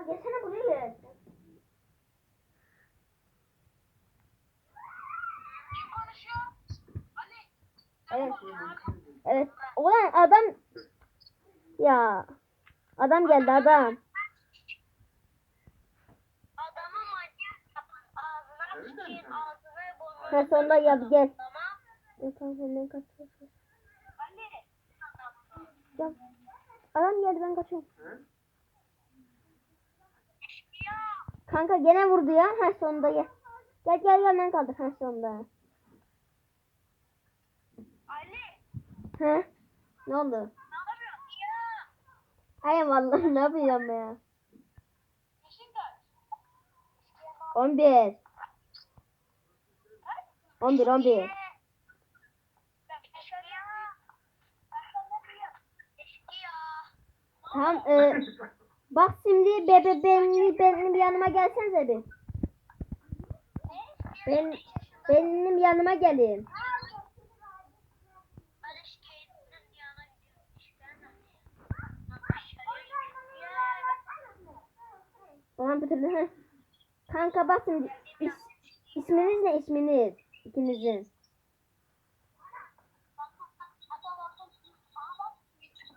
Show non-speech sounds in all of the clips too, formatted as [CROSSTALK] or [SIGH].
Ya gelsene buraya. Evet. Evet. Ulan adam ya adam geldi adam. Adamı manyak ağzına sıçayım ağzına burnuna. Ha gel. Tamam. Ya tamam senden kaçıyorum. Ali. Gel. Adam geldi ben kaçıyorum. Ya. Kanka gene vurdu ya. Ha sonunda gel. Gel gel gel ben kaldık. Ha sonunda. Ali. He? Ne oldu? Ne yapıyorsun? Ya. Ay vallahi [LAUGHS] ne yapacağım ya? Yaşın kaç? 11. 11 11. Ben ya. Ben sana diyorum. Eski ya. Tamam e, bak şimdi bebe benim benim yanıma gelsenize bir. Ben benim yanıma gelin. Tamam bitirdim. Heh. Kanka bak şimdi is, isminiz ne isminiz? İkinizin.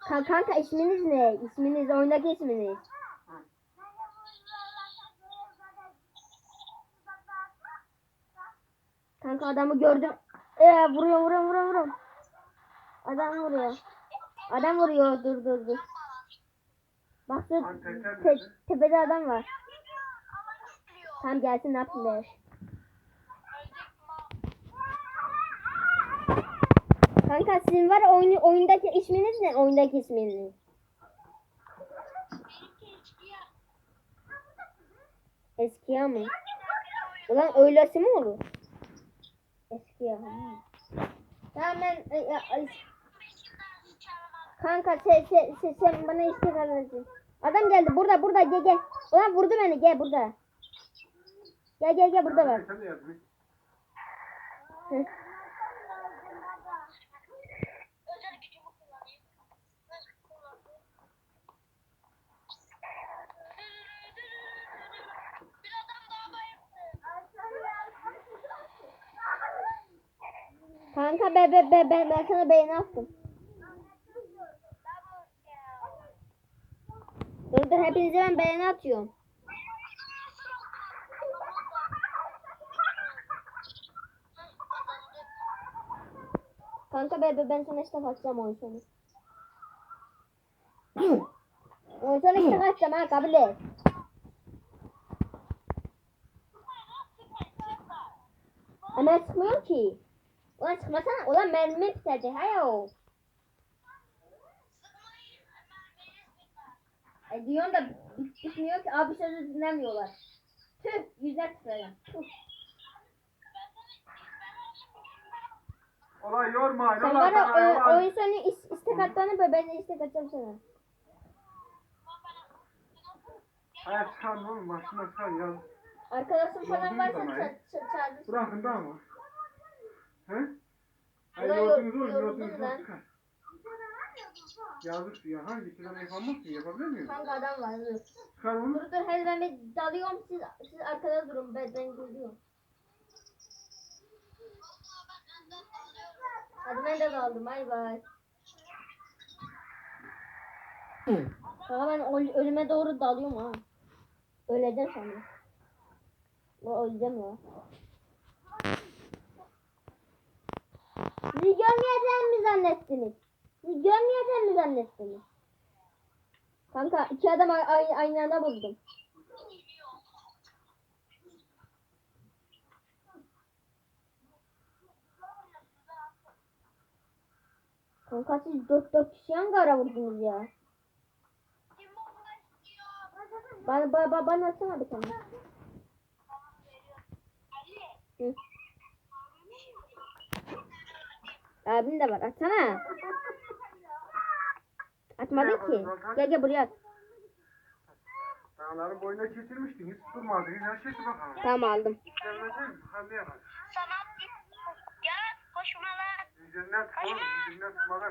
Ka- kanka isminiz ne? İsminiz oyundaki isminiz. Kanka adamı gördüm. Ee, vuruyor vuruyor vuruyor vuruyor. Adam vuruyor. Adam vuruyor dur dur dur. Bak te- tepede adam var. Tam gelsin ne yapayım Kanka sizin var ya oyunu, oyundaki isminiz ne? Oyundaki isminiz. Eskiya mı? Ulan öylesi mi olur? Eskiya. Tamam ben e, e, kanka sen, sen, sen, sen bana istek alırsın. Adam geldi burada burada gel gel. Ulan vurdu beni gel burada. Gel gel gel burada var. Hı. Kanka be be be be ben sana beğeni attım. Dur dur hepinize ben beğeni atıyorum. Kanka be be ben sana işte atacağım oyun sonu. [COUGHS] oyun sonu işte atacağım ha kabul et. Ama sıkmıyor ki. Ulan sıkmasana. Ulan mermi bitecek. Hayo. E diyorsun da bit- bitmiyor ki. Abi sözü dinlemiyorlar. Tüh. Yüzler tıklayın. Tüh. Olay yorma. Sen sana ö- yola. oyun sonu is- istek atmanı böyle ben de istek atacağım sana. Hayır çıkarma oğlum. Başına çıkar ya. Arkadaşın falan varsa mü bana ya? ça- ça- çağırırsın. Bırakın da ama. He? Hayır yoruldum Yordunuz lan. çıkar. Yazık ya. Hangi plan yapamaz ki? Yapabilir miyim? Kanka adam var. Dur Çıkar onu. dur, dur hadi ben bir dalıyorum siz siz arkada durun ben ben geliyorum. Hadi ben de daldım bay bay. Kanka ben öl- ölüme doğru dalıyorum ha. Öleceğim sonra. O öleceğim ya. Görmeyeceğim mi zannettiniz? Görmeyeceğim mi zannettiniz? Kanka iki adam a- a- aynı anda buldum. Kanka siz dört dört kişi hangi ara vurdunuz ya? Bana, bana, bana atsana bir tane. Hı. Abim de var atsana. Atmadın ki. Gel gel buraya at. Dağların boyuna kesilmiştin. Hiç durmadın. Her şey bakalım. Tamam aldım. Gelmesen hadi yapalım.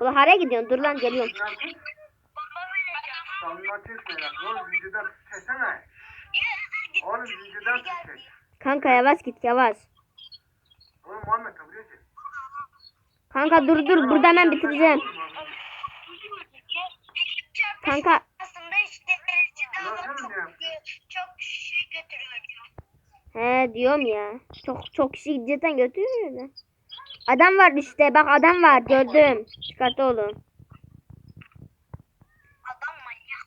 Ulan haraya gidiyorsun dur lan geliyorum. Kanka yavaş git yavaş. Oğlum Muhammed taburaya çek. Kanka dur dur burada hemen bitireceğim. Kanka Aslında işte çok, şey götürüyor he diyorum ya. Çok çok kişi cidden götürüyor da. Adam var işte bak adam var gördüm. Dikkatli olun. Adam manyak.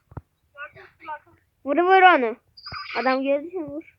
Vur vur onu. Adam gördü vur.